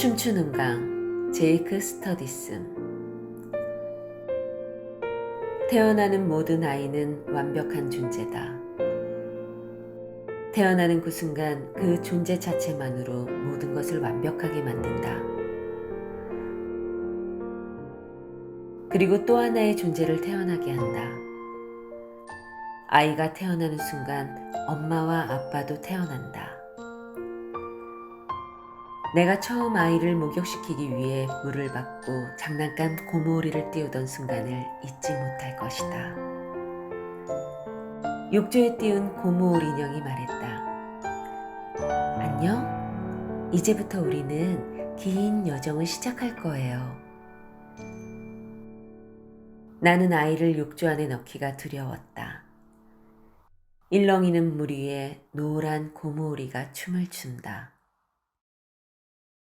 춤추는 강 제이크 스터디슨 태어나는 모든 아이는 완벽한 존재다. 태어나는 그 순간 그 존재 자체만으로 모든 것을 완벽하게 만든다. 그리고 또 하나의 존재를 태어나게 한다. 아이가 태어나는 순간 엄마와 아빠도 태어난다. 내가 처음 아이를 목욕시키기 위해 물을 받고 장난감 고무오리를 띄우던 순간을 잊지 못할 것이다. 욕조에 띄운 고무오리 인형이 말했다. 안녕? 이제부터 우리는 긴 여정을 시작할 거예요. 나는 아이를 욕조 안에 넣기가 두려웠다. 일렁이는 물 위에 노란 고무오리가 춤을 춘다.